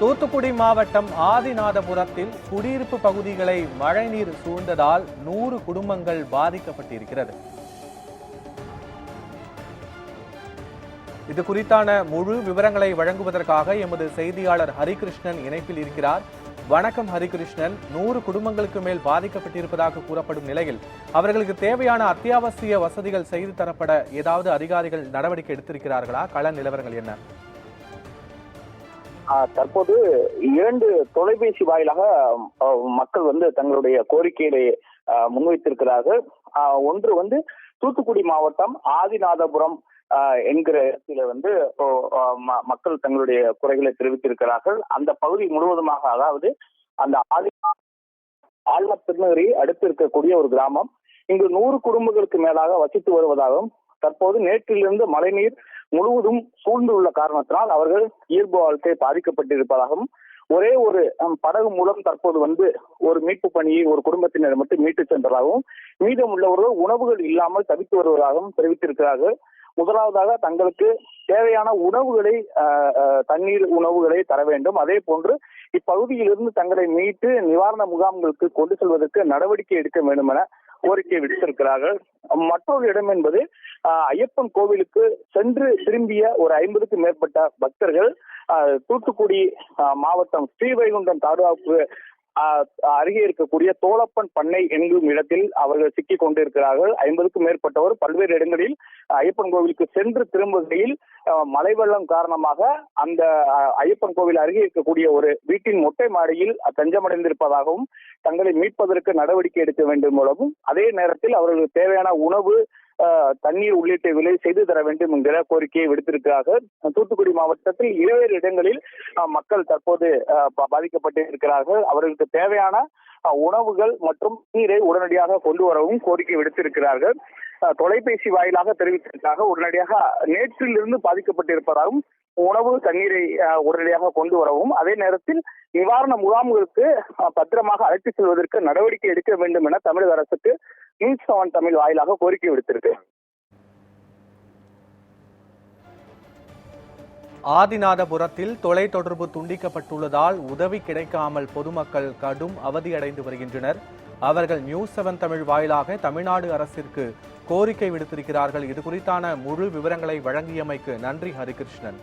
தூத்துக்குடி மாவட்டம் ஆதிநாதபுரத்தில் குடியிருப்பு பகுதிகளை மழைநீர் சூழ்ந்ததால் நூறு குடும்பங்கள் பாதிக்கப்பட்டிருக்கிறது. இது குறித்தான முழு விவரங்களை வழங்குவதற்காக எமது செய்தியாளர் ஹரிகிருஷ்ணன் இணைப்பில் இருக்கிறார். வணக்கம் ஹரிகிருஷ்ணன். நூறு குடும்பங்களுக்கு மேல் பாதிக்கப்பட்டிருப்பதாக கூறப்படும் நிலையில் அவர்களுக்கு தேவையான அத்தியாவசிய வசதிகள் செய்து தரப்பட ஏதாவது அதிகாரிகள் நடவடிக்கை எடுத்திருக்கிறார்களா? கள நிலவரங்கள் என்ன? தற்போது இரண்டு தொலைபேசி வாயிலாக மக்கள் வந்து தங்களுடைய கோரிக்கைகளை முன்வைத்திருக்கிறார்கள். ஒன்று வந்து தூத்துக்குடி மாவட்டம் ஆதிநாதபுரம் ஆஹ் என்கிற இடத்துல வந்து மக்கள் தங்களுடைய குறைகளை தெரிவித்திருக்கிறார்கள். அந்த பகுதி முழுவதுமாக அதாவது அந்த ஆதி ஆழ்வ திருநகரி அடுத்து இருக்கக்கூடிய ஒரு கிராமம். இங்கு நூறு குடும்பங்களுக்கு மேலாக வசித்து வருவதாகவும் தற்போது நேற்றிலிருந்து மழைநீர் முழுவதும் சூழ்ந்துள்ள காரணத்தினால் அவர்கள் இயல்பு வாழ்க்கை பாதிக்கப்பட்டிருப்பதாகவும் ஒரே ஒரு படகு மூலம் தற்போது வந்து ஒரு மீட்பு பணியை ஒரு குடும்பத்தினர் மட்டும் மீட்டு சென்றதாகவும் மீதம் உள்ளவர்கள் உணவுகள் இல்லாமல் தவித்து வருவதாகவும் தெரிவித்திருக்கிறார்கள். முதலாவதாக தங்களுக்கு தேவையான உணவுகளை தண்ணீர் உணவுகளை தர வேண்டும். அதே போன்று இப்பகுதியிலிருந்து தங்களை மீட்டு நிவாரண முகாம்களுக்கு கொண்டு செல்வதற்கு நடவடிக்கை எடுக்க வேண்டும் என கோரிக்கை விடுத்திருக்கிறார்கள். மற்றொரு இடம் என்பது ஐயப்பன் கோவிலுக்கு சென்று திரும்பிய ஒரு ஐம்பதுக்கு மேற்பட்ட பக்தர்கள் தூத்துக்குடி மாவட்டம் ஸ்ரீவைகுண்டம் தாலுகாவுக்கு அருகே இருக்கக்கூடிய தோளப்பன் பண்ணை என்கும் இடத்தில் அவர்கள் சிக்கிக் கொண்டிருக்கிறார்கள். ஐம்பதுக்கும் மேற்பட்டவர் பல்வேறு இடங்களில் ஐயப்பன் கோவிலுக்கு சென்று திரும்புகையில் மழை வெள்ளம் காரணமாக அந்த ஐயப்பன் கோவில் அருகே இருக்கக்கூடிய ஒரு வீட்டின் மொட்டை மாடியில் தஞ்சமடைந்திருப்பதாகவும் தங்களை மீட்பதற்கு நடவடிக்கை எடுக்க வேண்டும் மூலமும் அதே நேரத்தில் அவர்களுக்கு தேவையான உணவு தண்ணீர் உள்ளிட்ட விலை செய்து தர வேண்டும் என்கிற கோரிக்கையை விடுத்திருக்கிறார்கள். தூத்துக்குடி மாவட்டத்தில் இருவேறு இடங்களில் மக்கள் தற்போது ஆஹ், பா- பாதிக்கப்பட்டு இருக்கிறார்கள். அவர்களுக்கு தேவையான உணவுகள் மற்றும் நீரை உடனடியாக கொண்டு வரவும் கோரிக்கை விடுத்திருக்கிறார்கள். தொலைபேசி வாயிலாக தெரிவித்திருக்காக உடனடியாக நேற்றிலிருந்து பாதிக்கப்பட்டிருப்பதாகவும் உணவு தண்ணீரை உடனடியாக கொண்டு வரவும் அதே நேரத்தில் நிவாரண முகாம்களுக்கு பத்திரமாக அழைத்து செல்வதற்கு நடவடிக்கை எடுக்க வேண்டும் என தமிழக அரசுக்கு நியூஸ் செவன் தமிழ் வாயிலாக கோரிக்கை விடுத்திருக்கு. ஆதிநாதபுரத்தில் தொலை தொடர்பு துண்டிக்கப்பட்டுள்ளதால் உதவி கிடைக்காமல் பொதுமக்கள் கடும் அவதியடைந்து வருகின்றனர். அவர்கள் நியூஸ் செவன் தமிழ் வாயிலாக தமிழ்நாடு அரசிற்கு கோரிக்கை விடுத்திருக்கிறார்கள். இது குறித்தான முழு விவரங்களை வழங்கியமைக்கு நன்றி ஹரிகிருஷ்ணன்.